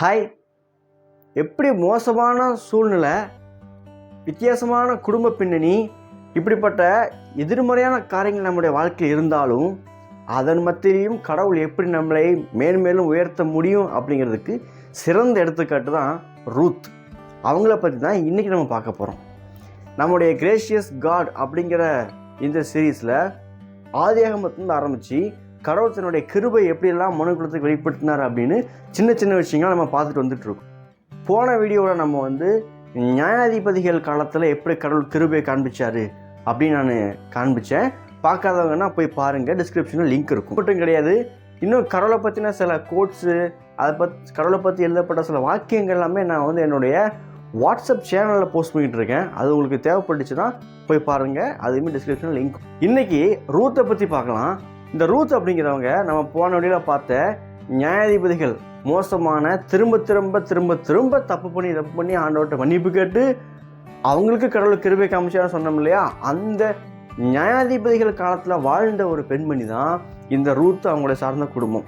Hi. எப்படி மோசமான சூழ்நிலை வித்தியாசமான குடும்ப பின்னணி இப்படிப்பட்ட எதிர்மறையான காரியங்கள் நம்முடைய வாழ்க்கையில் இருந்தாலும் அதன் மத்தியிலையும் கடவுள் எப்படி நம்மளை மேன்மேலும் உயர்த்த முடியும் அப்படிங்கிறதுக்கு சிறந்த எடுத்துக்காட்டு தான் ரூத். அவங்கள பற்றி தான் இன்றைக்கி நம்ம பார்க்க போகிறோம் நம்முடைய கிரேஷியஸ் காட் அப்படிங்கிற இந்த சீரீஸில் ஆதியாகமத்துலேருந்து ஆரம்பித்து கடவுள் தன்னுடைய கிருபை எப்படியெல்லாம் மனுக்குலத்துக்கு வெளிப்படுத்தினார் அப்படின்னு சின்ன சின்ன விஷயங்கள் நம்ம பார்த்துட்டு வந்துட்டுருக்கோம். போன வீடியோவில் நம்ம வந்து நியாயாதிபதிகள் காலத்தில் எப்படி கடவுள் கிருபையை காண்பிச்சார் அப்படின்னு நான் காண்பிச்சேன். பார்க்காதவங்கன்னா போய் பாருங்கள் டிஸ்கிரிப்ஷனில் லிங்க் இருக்கும். மட்டும் கிடையாது. இன்னும் கடவுளை பற்றின சில கோட்ஸு அதை பற்றி கடவுளை பற்றி எழுதப்பட்ட சில வாக்கியங்கள் எல்லாமே நான் வந்து என்னுடைய வாட்ஸ்அப் சேனலில் போஸ்ட் பண்ணிகிட்டு இருக்கேன். அது உங்களுக்கு தேவைப்பட்டுச்சுன்னா போய் பாருங்கள் அதுவுமே டிஸ்கிரிப்ஷனில் லிங்க் இன்றைக்கி ரூத்தை பற்றி பார்க்கலாம். இந்த ரூத் அப்படிங்கிறவங்க நம்ம போன வழியில் பார்த்த நியாயாதிபதிகள் மோசமான திரும்ப திரும்ப திரும்ப திரும்ப தப்பு பண்ணி தப்பு பண்ணி ஆண்டவர்கிட்ட மன்னிப்பு கேட்டு அவங்களுக்கு கடவுள் கிருபை காமிச்சான்னு சொன்னோம் இல்லையா? அந்த நியாயாதிபதிகள் காலத்தில் வாழ்ந்த ஒரு பெண்மணி தான் இந்த ரூத் அவங்கள சார்ந்த குடும்பம்.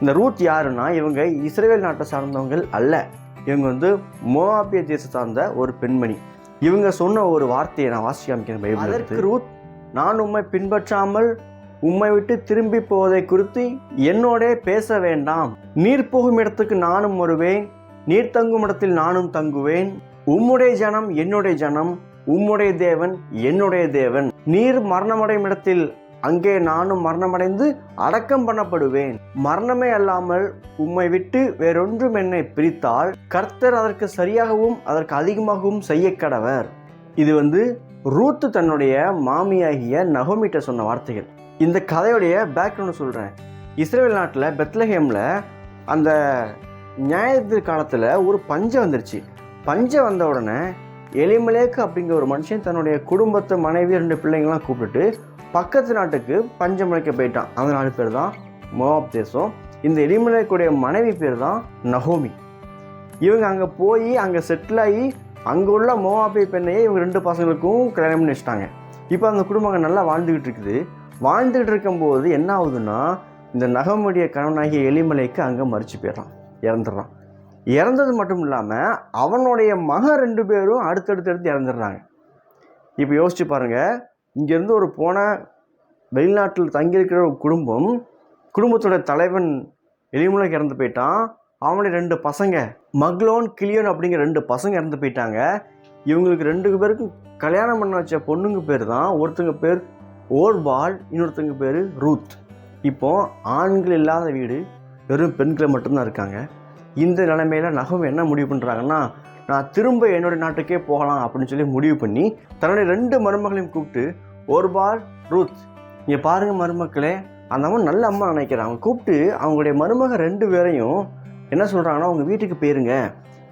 இந்த ரூத் யாருன்னா இவங்க இஸ்ரேல் நாட்டை சார்ந்தவங்கள் அல்ல. இவங்க வந்து மோவாப்பிய தேசத்தை சார்ந்த ஒரு பெண்மணி. இவங்க சொன்ன ஒரு வார்த்தையை நான் வாசி காமிக்கிறேன் பைபிள் அதற்கு ரூத் நான் உம்மை பின்பற்றாமல் உம்மை விட்டு திரும்பி போவதை குறித்து என்னோடே பேச வேண்டாம். நீர் போகும் இடத்துக்கு நானும் வருவேன். நீர் தங்கும் இடத்தில் நானும் தங்குவேன். உம்முடைய ஜனம் என்னுடைய ஜனம். உம்முடைய தேவன் என்னுடைய தேவன். நீர் மரணமடையும் இடத்தில் அங்கே நானும் மரணமடைந்து அடக்கம் பண்ணப்படுவேன். மரணமே அல்லாமல் உம்மை விட்டு வேறொன்றும் என்னை பிரித்தால் கர்த்தர் அதற்கு சரியாகவும் அதற்கு அதிகமாகவும் செய்ய கடவர். இது வந்து ரூத்து தன்னுடைய மாமியாகிய நகோமிட்ட சொன்ன வார்த்தைகள். இந்த கதையுடைய பேக்ரவுண்ட் சொல்கிறேன் இஸ்ரேல் நாட்டில் பெத்லஹேமில் அந்த நியாயத்து காலத்தில் ஒரு பஞ்சம் வந்துருச்சு. பஞ்சம் வந்த உடனே எலிமலேக்கு அப்படிங்கிற ஒரு மனுஷன் தன்னுடைய குடும்பத்தை மனைவி ரெண்டு பிள்ளைங்களாம் கூப்பிட்டுட்டு பக்கத்து நாட்டுக்கு பஞ்சம் முளைக்க போயிட்டான். அந்த நாலு பேர் தான் மோவாப் தேசம். இந்த எலிமலேக்குடைய மனைவி பேர் தான் நகோமி. இவங்க அங்கே போய் அங்கே செட்டில் ஆகி அங்கே உள்ள மோவாப்பி பெண்ணையே இவங்க ரெண்டு பசங்களுக்கும் கல்யாணம் பண்ணி வச்சுட்டாங்க. இப்போ அந்த குடும்பங்கள் நல்லா வாழ்ந்துக்கிட்டு இருக்குது. வாழ்ந்துகிட்டு இருக்கும்போது என்ன ஆகுதுன்னா இந்த நகமுடைய கணவனாகிய எலிமலைக்கு அங்கே மறிச்சு போயிடறான். இறந்துடுறான். இறந்தது மட்டும் இல்லாமல் அவனுடைய மகன் ரெண்டு பேரும் அடுத்தடுத்து எடுத்து இறந்துடுறாங்க. இப்போ யோசிச்சு பாருங்கள் இங்கேருந்து ஒரு போன வெளிநாட்டில் தங்கியிருக்கிற ஒரு குடும்பம் குடும்பத்தோட தலைவன் எலிமுலைக்கு இறந்து போயிட்டான். அவனுடைய ரெண்டு பசங்க மக்லோன் கிளியோன் அப்படிங்கிற ரெண்டு பசங்க இறந்து போயிட்டாங்க. இவங்களுக்கு ரெண்டு பேருக்கும் கல்யாணம் பண்ண வச்ச பொண்ணுங்க பேர் தான் ஒருத்தங்க பேர் ஓர்வால் இன்னொருத்தங்க பேர் ரூத். இப்போது ஆண்கள் இல்லாத வீடு வெறும் பெண்களை மட்டும்தான் இருக்காங்க. இந்த நிலைமையில் நகம் என்ன முடிவு பண்ணுறாங்கன்னா நான் திரும்ப என்னுடைய நாட்டுக்கே போகலாம் அப்படின்னு சொல்லி முடிவு பண்ணி தன்னுடைய ரெண்டு மருமகளையும் கூப்பிட்டு ஓர்பால் ரூத் இங்கே பாருங்கள் மருமக்களே. அந்த அம்மா நல்ல அம்மா நினைக்கிறேன் அவங்க கூப்பிட்டு அவங்களுடைய மருமக ரெண்டு பேரையும் என்ன சொல்கிறாங்கன்னா அவங்க வீட்டுக்கு போயிருங்க.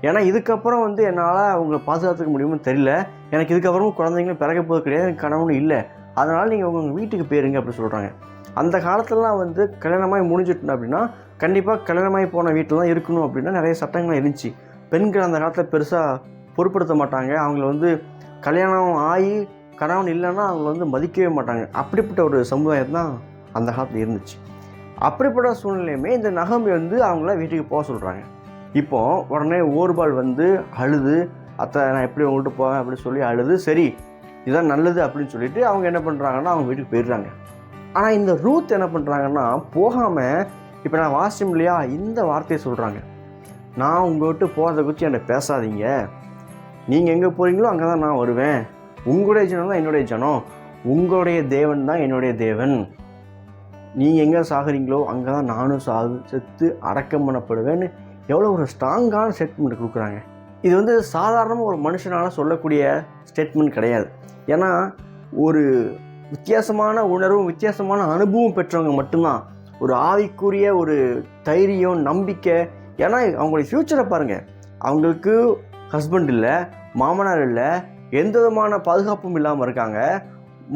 ஏன்னா இதுக்கப்புறம் வந்து என்னால் அவங்களை பாதுகாத்துக்க முடியுமோ தெரியல. எனக்கு இதுக்கப்புறமும் குழந்தைங்களும் பிறக்க போது கிடையாது எனக்கு கணவனும் இல்லை. அதனால் நீங்கள் உங்கள் வீட்டுக்கு போயிருங்க அப்படின்னு சொல்கிறாங்க அந்த காலத்துலலாம் வந்து கல்யாணமாகி முடிஞ்சிட்டோம் அப்படின்னா கண்டிப்பாக கல்யாணமாகி போன வீட்டில் தான் இருக்கணும் அப்படின்னா நிறைய சட்டங்கள் இருந்துச்சு. பெண்கள் அந்த காலத்தில் பெருசாக பொருட்படுத்த மாட்டாங்க. அவங்கள வந்து கல்யாணம் ஆகி கணவன் இல்லைன்னா அவங்கள வந்து மதிக்கவே மாட்டாங்க. அப்படிப்பட்ட ஒரு சமுதாயம் தான் அந்த காலத்தில் இருந்துச்சு. அப்படிப்பட்ட சூழ்நிலையுமே இந்த நகம்பி வந்து அவங்கள வீட்டுக்கு போக சொல்கிறாங்க இப்போ உடனே ஓர்பால் வந்து அழுது அத்தை நான் எப்படி உங்கள்கிட்ட போவேன்? அப்படின்னு சொல்லி அழுது சரி இதான் நல்லது அப்படின்னு சொல்லிட்டு அவங்க என்ன பண்ணுறாங்கன்னா அவங்க வீட்டுக்கு போயிடுறாங்க. ஆனால் இந்த ரூத் என்ன பண்ணுறாங்கன்னா போகாமல் இப்போ நான் வாசிச்சோம் இல்லையா இந்த வார்த்தையை சொல்கிறாங்க நான் உங்கள் விட்டு போகிறத குறித்து என்கிட்ட பேசாதீங்க. நீங்கள் எங்கே போகிறீங்களோ அங்கே தான் நான் வருவேன். உங்களுடைய ஜனம் தான் என்னுடைய ஜனம். உங்களுடைய தேவன் தான் என்னுடைய தேவன். நீங்கள் எங்கே சாகுறீங்களோ அங்கே தான் நானும் சாகு செத்து அடக்கம் பண்ணப்படுவேன்னு எவ்வளோ ஒரு ஸ்ட்ராங்கான ஸ்டேட்மெண்ட் கொடுக்குறாங்க. இது வந்து சாதாரணமாக ஒரு மனுஷனால் சொல்லக்கூடிய ஸ்டேட்மெண்ட் கிடையாது. ஏன்னா ஒரு வித்தியாசமான உணர்வும் வித்தியாசமான அனுபவம் பெற்றவங்க மட்டும்தான். ஒரு ஆவிக்குரிய ஒரு தைரியம் நம்பிக்கை ஏன்னா அவங்களுடைய ஃப்யூச்சரை பாருங்கள் அவங்களுக்கு ஹஸ்பண்ட் இல்லை மாமனார் இல்லை எந்த விதமான பாதுகாப்பும் இல்லாமல் இருக்காங்க.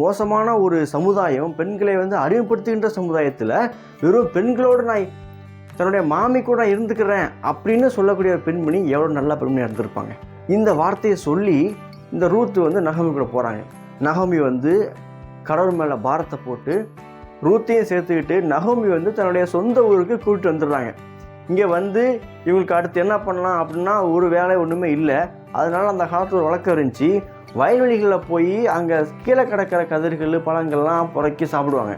மோசமான ஒரு சமுதாயம் பெண்களை வந்து அறிமுகப்படுத்துகின்ற சமுதாயத்தில் வெறும் பெண்களோடு நான் தன்னுடைய மாமி கூட நான் இருந்துக்கிறேன் அப்படின்னு சொல்லக்கூடிய ஒரு பெண்மணி எவ்வளோ நல்லா பெண்மணியாக இருந்திருப்பாங்க. இந்த வார்த்தையை சொல்லி இந்த ரூத்து வந்து நகமி கூட போகிறாங்க நகமி வந்து கடவுள் மேலே பாரத்தை போட்டு ரூத்தையும் சேர்த்துக்கிட்டு நகமி வந்து தன்னுடைய சொந்த ஊருக்கு கூப்பிட்டு வந்துடுறாங்க. இங்கே வந்து இவங்களுக்கு அடுத்து என்ன பண்ணலாம் அப்படின்னா ஒரு வேலை ஒன்றுமே இல்லை. அதனால் அந்த காலத்தில் ஒரு வழக்கம் இருந்துச்சு. வயல்வெளிகளில் போய் அங்கே கீழே கிடக்கிற கதிர்கள் பழங்கள்லாம் புறக்கி சாப்பிடுவாங்க.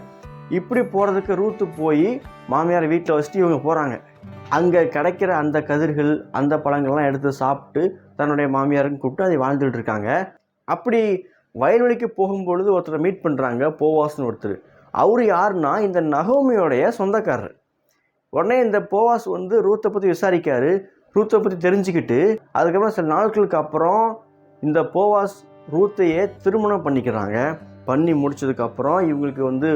இப்படி போகிறதுக்கு ரூத்து போய் மாமியார் வீட்டில் வச்சுட்டு இவங்க போகிறாங்க அங்கே கிடைக்கிற அந்த கதிர்கள் அந்த பழங்கள்லாம் எடுத்து சாப்பிட்டு தன்னுடைய மாமியாருன்னு கூப்பிட்டு அதை வாழ்ந்துட்டு இருக்காங்க. அப்படி வயல்வெளிக்கு போகும்பொழுது ஒருத்தரை மீட் பண்ணுறாங்க போவாஸ்னு ஒருத்தர். அவர் யாருன்னா இந்த நகோமியோடைய சொந்தக்காரர். உடனே இந்த போவாஸ் வந்து ரூத்தை பற்றி விசாரிக்காரு. ரூத்தை பற்றி தெரிஞ்சுக்கிட்டு அதுக்கப்புறம் சில நாட்களுக்கு அப்புறம் இந்த போவாஸ் ரூத்தையே திருமணம் பண்ணிக்கிறாங்க. பண்ணி முடிச்சதுக்கப்புறம் இவங்களுக்கு வந்து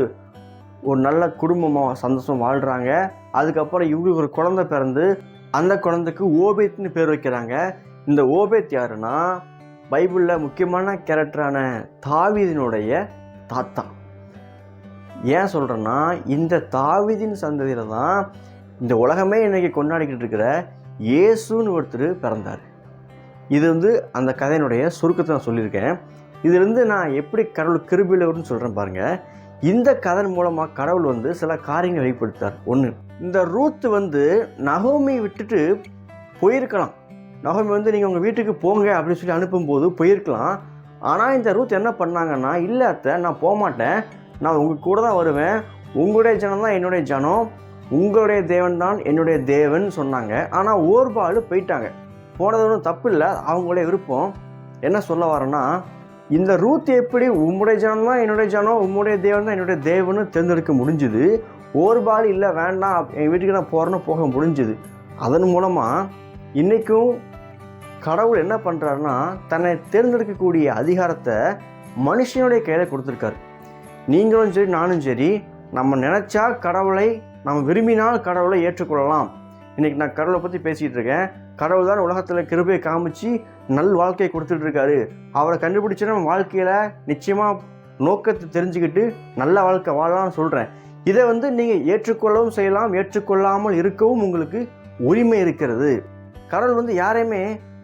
ஒரு நல்ல குடும்பமாக சந்தோஷம் வாழ்கிறாங்க அதுக்கப்புறம் இவங்களுக்கு ஒரு குழந்தை பிறந்து அந்த குழந்தைக்கு ஓபேத்னு பேர் வைக்கிறாங்க. இந்த ஓபேத் யாருன்னா பைபிளில் முக்கியமான கேரக்டரான தாவீதினுடைய தாத்தா. ஏன் சொல்கிறேன்னா இந்த தாவிதின் சந்ததியில் தான் இந்த உலகமே இன்றைக்கி கொண்டாடிக்கிட்டு இருக்கிற இயேசுன்னு ஒருத்தர் பிறந்தார். இது வந்து அந்த கதையினுடைய சுருக்கத்தை நான் சொல்லியிருக்கேன். இதுலேருந்து நான் எப்படி கடவுள் கிருபிலவர்னு சொல்கிறேன் பாருங்கள் இந்த கதன் மூலமாக கடவுள் வந்து சில காரியங்கள் வெளிப்படுத்தார் ஒன்று இந்த ரூத் வந்து நகோமி விட்டுட்டு போயிருக்கலாம். நகோமி வந்து நீங்கள் உங்கள் வீட்டுக்கு போங்க அப்படின்னு சொல்லி அனுப்பும்போது போயிருக்கலாம். ஆனால் இந்த ரூத் என்ன பண்ணாங்கன்னா இல்லை அத்தை நான் போகமாட்டேன் நான் உங்கள் கூட தான் வருவேன். உங்களுடைய ஜனம் தான் என்னுடைய ஜனம். உங்களுடைய தேவன் தான் என்னுடைய தேவன் சொன்னாங்க. ஆனால் ஓர்பாலு போயிட்டாங்க. போனது ஒன்றும் தப்பு இல்லை. அவங்களுடைய விருப்பம். என்ன சொல்ல வரேன்னா இந்த ரூத் எப்படி உம்முடைய ஜனம் தான் என்னுடைய ஜனம் உம்முடைய தேவன் தான் என்னுடைய தேவன்னு தேர்ந்தெடுக்க முடிஞ்சுது. ஒரு பால் இல்லை வேண்டாம் என் வீட்டுக்கு நான் போகிறேன்னு போக முடிஞ்சுது. அதன் மூலமாக இன்றைக்கும் கடவுள் என்ன பண்ணுறாருன்னா தன்னை தேர்ந்தெடுக்கக்கூடிய அதிகாரத்தை மனுஷனுடைய கையில் கொடுத்துருக்காரு. நீங்களும் சரி நானும் சரி நம்ம நினச்சா கடவுளை நம்ம விரும்பினால் கடவுளை ஏற்றுக்கொள்ளலாம். இன்றைக்கி நான் கடவுளை பற்றி பேசிகிட்டு இருக்கேன். கடவுள் தான் உலகத்தில் கிருபையை காமிச்சு நல் வாழ்க்கையை கொடுத்துட்ருக்காரு அவரை கண்டுபிடிச்ச நம்ம வாழ்க்கையில் நிச்சயமாக நோக்கத்தை தெரிஞ்சுக்கிட்டு நல்ல வாழ்க்கை வாழலாம்னு சொல்கிறேன் இதை வந்து நீங்கள் ஏற்றுக்கொள்ளவும் செய்யலாம் ஏற்றுக்கொள்ளாமல் இருக்கவும் உங்களுக்கு உரிமை இருக்கிறது. கடவுள் வந்து யாரையுமே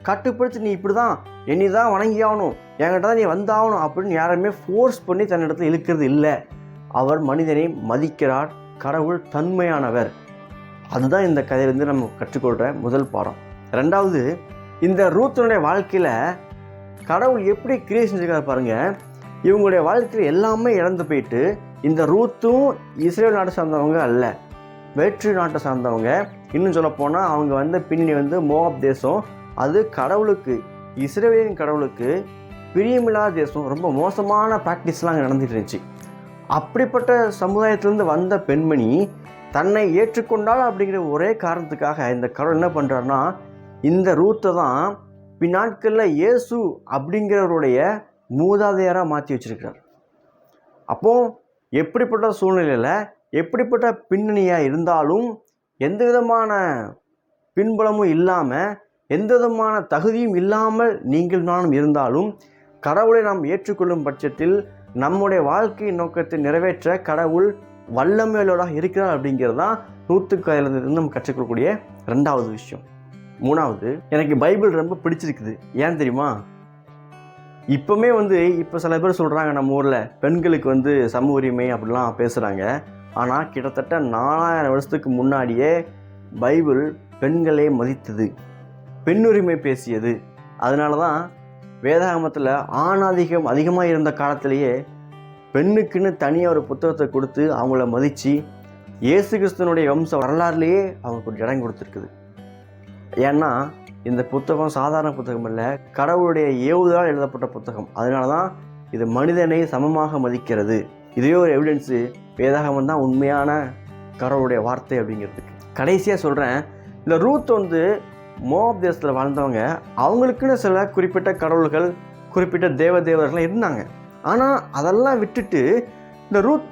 கட்டுப்படுத்தி நீ இப்படி தான் என்னை தான் வணங்கி ஆகணும் என்கிட்ட தான் நீ வந்தாகணும் அப்படின்னு யாரையுமே ஃபோர்ஸ் பண்ணி தன்னிடத்தில் இழுக்கிறது இல்லை. அவர் மனிதனை மதிக்கிறார் கடவுள் தன்மையானவர். அதுதான் இந்த கதையிலேருந்து நம்ம கற்றுக்கொள்கிற முதல் பாடம். ரெண்டாவது இந்த ரூத்தனுடைய வாழ்க்கையில் கடவுள் எப்படி கிரியேஷன் செஞ்சுருக்காரு பாருங்கள் இவங்களுடைய வாழ்க்கையில் எல்லாமே இழந்து போயிட்டு இந்த ரூத்தும் இஸ்ரேல் நாட்டை சார்ந்தவங்க அல்ல வேற்று நாட்டை சார்ந்தவங்க. இன்னும் சொல்லப்போனால் அவங்க வந்த பின்னணி வந்து மோவாப் தேசம். அது கடவுளுக்கு இஸ்ரேலின் கடவுளுக்கு பிரியமில்லாத தேசம். ரொம்ப மோசமான ப்ராக்டிஸ்லாம் அங்கே நடந்துட்டு இருந்துச்சு. அப்படிப்பட்ட சமுதாயத்திலேருந்து வந்த பெண்மணி தன்னை ஏற்றுக்கொண்டால் அப்படிங்கிற ஒரே காரணத்துக்காக இந்த கடவுள் என்ன பண்ணுறாருன்னா இந்த ரூத்தை தான் பின்னாட்களில் இயேசு அப்படிங்கிறவருடைய மூதாதையராக மாற்றி வச்சிருக்கிறார். அப்போது எப்படிப்பட்ட சூழ்நிலையில் எப்படிப்பட்ட பின்னணியாக இருந்தாலும் எந்த விதமான பின்புலமும் இல்லாமல் எந்த விதமான தகுதியும் இல்லாமல் நீங்கள் நானும் இருந்தாலும் கடவுளை நாம் ஏற்றுக்கொள்ளும் பட்சத்தில் நம்முடைய வாழ்க்கை நோக்கத்தை நிறைவேற்ற கடவுள் வல்லமையுள்ளவராக இருக்கிறார் அப்படிங்கிறது தான் நூற்றுக்காயிலிருந்து நம்ம கற்றுக்கொள்ளக்கூடிய ரெண்டாவது விஷயம். மூணாவது எனக்கு பைபிள் ரொம்ப பிடிச்சிருக்குது. ஏன் தெரியுமா? இப்போமே வந்து இப்போ சில பேர் சொல்கிறாங்க நம்ம ஊரில் பெண்களுக்கு வந்து சம உரிமை அப்படிலாம் பேசுகிறாங்க ஆனால் கிட்டத்தட்ட நாலாயிரம் வருஷத்துக்கு முன்னாடியே பைபிள் பெண்களே மதித்தது. பெண்ணுரிமை பேசியது. அதனால தான் வேதாகமத்தில் ஆணாதிக்கம் அதிகமாக இருந்த காலத்திலேயே பெண்ணுக்குன்னு தனியாக ஒரு புத்தகத்தை கொடுத்து அவங்கள மதித்து இயேசு கிறிஸ்தனுடைய வம்ச வரலாறுலேயே அவங்களுக்கு ஒரு இடம் கொடுத்துருக்குது. ஏன்னா இந்த புத்தகம் சாதாரண புத்தகம் இல்லை கடவுளுடைய ஏவுதலால் எழுதப்பட்ட புத்தகம். அதனால தான் இது மனிதனை சமமாக மதிக்கிறது. இதுவே ஒரு எவிடன்ஸு வேதாகமம் தான் உண்மையான கடவுளுடைய வார்த்தை அப்படிங்கிறதுக்கு கடைசியாக சொல்கிறேன் இந்த ரூத் வந்து மோப் தேசத்தில் வாழ்ந்தவங்க அவங்களுக்குன்னு சில குறிப்பிட்ட கடவுள்கள் குறிப்பிட்ட தேவ தேவர்கள் இருந்தாங்க. ஆனால் அதெல்லாம் விட்டுட்டு இந்த ரூத்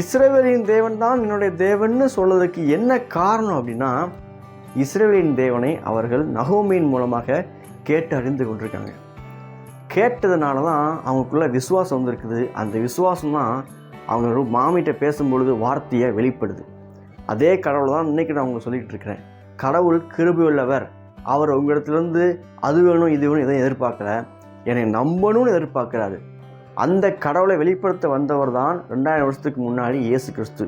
இஸ்ரேவேலின் தேவன் தான் என்னுடைய தேவன்னு சொல்வதற்கு என்ன காரணம் அப்படின்னா இஸ்ரேலின் தேவனை அவர்கள் நகோமியின் மூலமாக கேட்டு அறிந்து கொண்டிருக்காங்க. கேட்டதுனால தான் அவங்களுக்குள்ள விசுவாசம் வந்திருக்குது. அந்த விசுவாசம் தான் அவங்க மாமிகிட்ட பேசும்பொழுது வார்த்தையை வெளிப்படுது. அதே கடவுள் தான் இன்னைக்கு நான் அவங்க சொல்லிகிட்டு இருக்கிறேன். கடவுள் கிருபை உள்ளவர் அவர் உங்களிடத்துலேருந்து அது வேணும் இது வேணும் எதையும் எதிர்பார்க்கல. என்னை நம்பணும்னு எதிர்பார்க்குறாரு. அந்த கடவுளை வெளிப்படுத்த வந்தவர் தான் ரெண்டாயிரம் வருஷத்துக்கு முன்னாடி இயேசு கிறிஸ்து.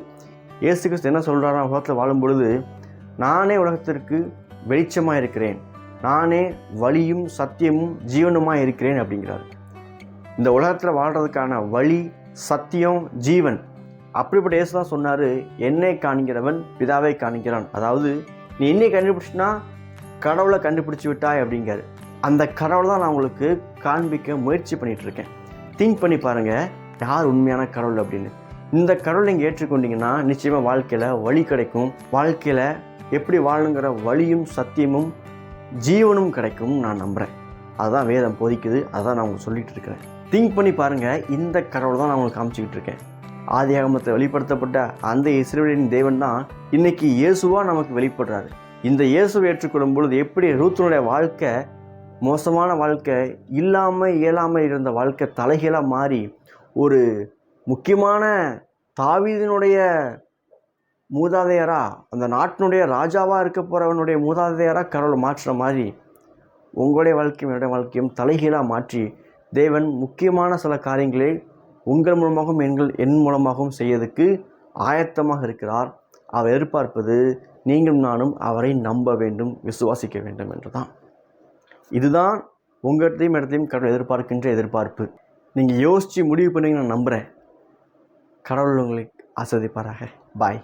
இயேசு கிறிஸ்து என்ன சொல்கிறாரா உலகத்தில் வாழும் பொழுது நானே உலகத்திற்கு வெளிச்சமாக இருக்கிறேன் நானே வழியும் சத்தியமும் ஜீவனுமாக இருக்கிறேன் அப்படிங்கிறார். இந்த உலகத்தில் வாழ்கிறதுக்கான வழி சத்தியம் ஜீவன். அப்படிப்பட்ட இயேசு தான் சொன்னார் என்னை காண்கிறவன் பிதாவை காண்கிறான். அதாவது நீ என்னை கண்டுபிடிச்சினா கடவுளை கண்டுபிடிச்சி விட்டாய் அப்படிங்கிறாரு. அந்த கடவுளை தான் நான் உங்களுக்கு காண்பிக்க முயற்சி பண்ணிகிட்ருக்கேன் திங்க் பண்ணி பாருங்கள் யார் உண்மையான கடவுள் அப்படின்னு. இந்த கடவுளை நீங்கள் ஏற்றுக்கொண்டீங்கன்னா நிச்சயமாக வாழ்க்கையில் வழி கிடைக்கும். வாழ்க்கையில் எப்படி வாழணுங்கிற வழியும் சத்தியமும் ஜீவனும் கிடைக்கும் நான் நம்புகிறேன் அதுதான் வேதம் போதிக்குது அதான் நான் உங்களுக்கு சொல்லிட்டு இருக்கிறேன். திங்க் பண்ணி பாருங்கள் இந்த கடவுளை தான் நான் உங்களுக்கு காமிச்சிக்கிட்டு இருக்கேன். ஆதி ஆகமத்தில் வெளிப்படுத்தப்பட்ட அந்த இஸ்ரேலின் தேவன் தான் இன்னைக்கு இயேசுவாக நமக்கு வெளிப்படுறாரு. இந்த இயேசுவை ஏற்றுக்கொள்ளும் பொழுது எப்படி ரூத்தனுடைய வாழ்க்கை மோசமான வாழ்க்கை இல்லாமல் இயலாமல் இருந்த வாழ்க்கை தலைகீழாக மாறி ஒரு முக்கியமான தாவீதினுடைய மூதாதையராக அந்த நாட்டினுடைய ராஜாவாக இருக்க போகிறவனுடைய மூதாதையராக கடவுளை மாற்றுற மாதிரி உங்களுடைய வாழ்க்கையும் என்னுடைய வாழ்க்கையும் தலைகீழாக மாற்றி தேவன் முக்கியமான சில காரியங்களை உங்கள் மூலமாகவும் எங்கள் என் மூலமாகவும் செய்யறதுக்கு ஆயத்தமாக இருக்கிறார். அவர் எதிர்பார்ப்பது நீங்களும் நானும் அவரை நம்ப வேண்டும் விசுவாசிக்க வேண்டும் என்று தான் இதுதான் உங்கள்கிட்டையும் இடத்தையும் கடவுள் எதிர்பார்க்கின்ற எதிர்பார்ப்பு. நீங்கள் யோசித்து முடிவு பண்ணுவீங்கன்னு நான் நம்புகிறேன் கடவுள் உங்களுக்கு ஆஸ்வதிப்பாராக பாய்